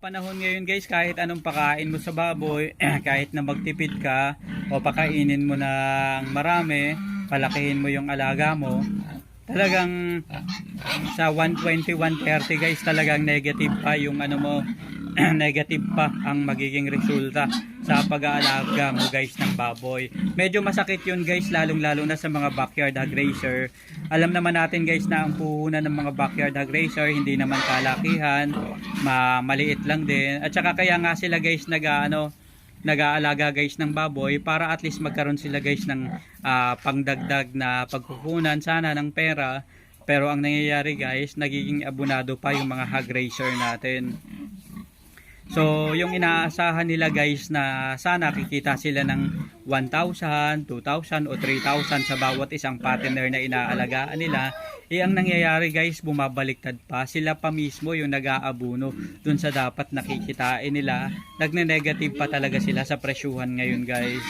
Panahon ngayon guys, kahit anong pakain mo sa baboy, kahit na magtipid ka o pakainin mo ng marami, palakihin mo yung alaga mo, talagang sa 120, 130 guys, talagang negative pa yung ano mo, negative pa ang magiging resulta sa pag-aalaga mo guys ng baboy. Medyo masakit yun guys, lalong lalo na sa mga backyard hog racer. Alam naman natin guys na ang puhunan ng mga backyard hog racer, hindi naman kalakihan, ma maliit lang din. At saka kaya nga sila guys nag ano, nag-aalaga guys ng baboy para at least magkaroon sila guys ng ah, pangdagdag na pagkukunan sana ng pera. Pero ang nangyayari guys, nagiging abunado pa yung mga hog racer natin. So, yung inaasahan nila guys na sana kikita sila ng 1,000, 2,000 o 3,000 sa bawat isang partner na inaalagaan nila, eh ang nangyayari guys, bumabaliktad pa. Sila pa mismo yung nag-aabuno dun sa dapat nakikitain nila. Nagne-negative pa talaga sila sa presyuhan ngayon guys.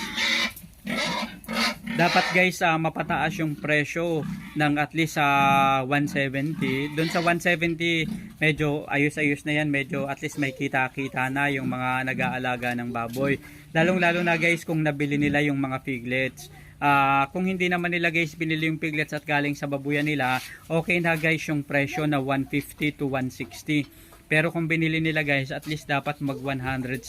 Dapat guys, ah, mapataas yung presyo ng at least sa 170. Doon sa 170, medyo ayos-ayos na yan. Medyo at least may kita-kita na yung mga nag-aalaga ng baboy. Lalong-lalo na guys kung nabili nila yung mga piglets. Ah, kung hindi naman nila guys binili yung piglets at galing sa babuyan nila, okay na guys yung presyo na 150 to 160. Pero kung binili nila guys, at least dapat mag 170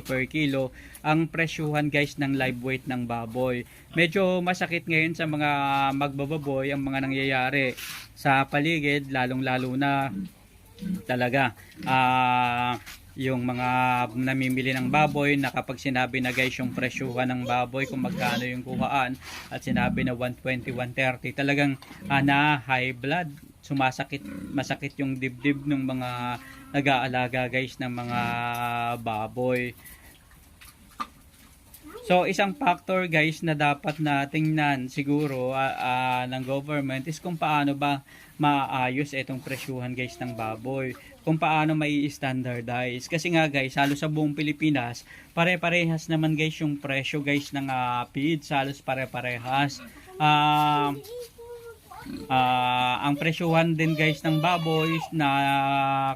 per kilo ang presyuhan guys ng live weight ng baboy. Medyo masakit ngayon sa mga magbababoy ang mga nangyayari sa paligid, lalong-lalo na talaga. Ah, yung mga namimili ng baboy na kapag sinabi na guys yung presyuhan ng baboy kung magkano yung kuhaan at sinabi na 120, 130 talagang ah, na high blood sumasakit masakit yung dibdib ng mga nag-aalaga guys ng mga baboy So isang factor guys na dapat na tingnan siguro ah, ah, ng government is kung paano ba maayos itong presyuhan guys ng baboy. Kung paano mai standardize Kasi nga guys, halos sa buong Pilipinas, pare-parehas naman guys yung presyo guys ng uh, feeds. Halos pare-parehas. Ah... Ah, ang presyuhan din guys ng baboy na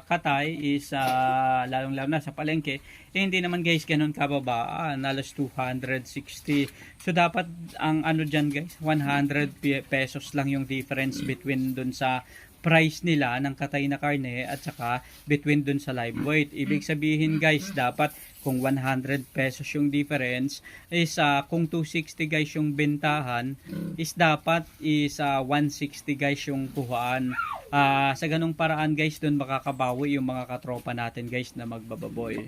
katay is ah, lalong lalo na sa palengke eh, hindi naman guys ganun kababa nalos 260 so dapat ang ano dyan guys 100 pi- pesos lang yung difference between dun sa price nila ng katay na karne at saka between dun sa live weight. Ibig sabihin guys, dapat kung 100 pesos yung difference is ah, kung 260 guys yung bentahan is dapat is ah, 160 guys yung kuhaan. Ah, sa ganung paraan guys, dun makakabawi yung mga katropa natin guys na magbababoy.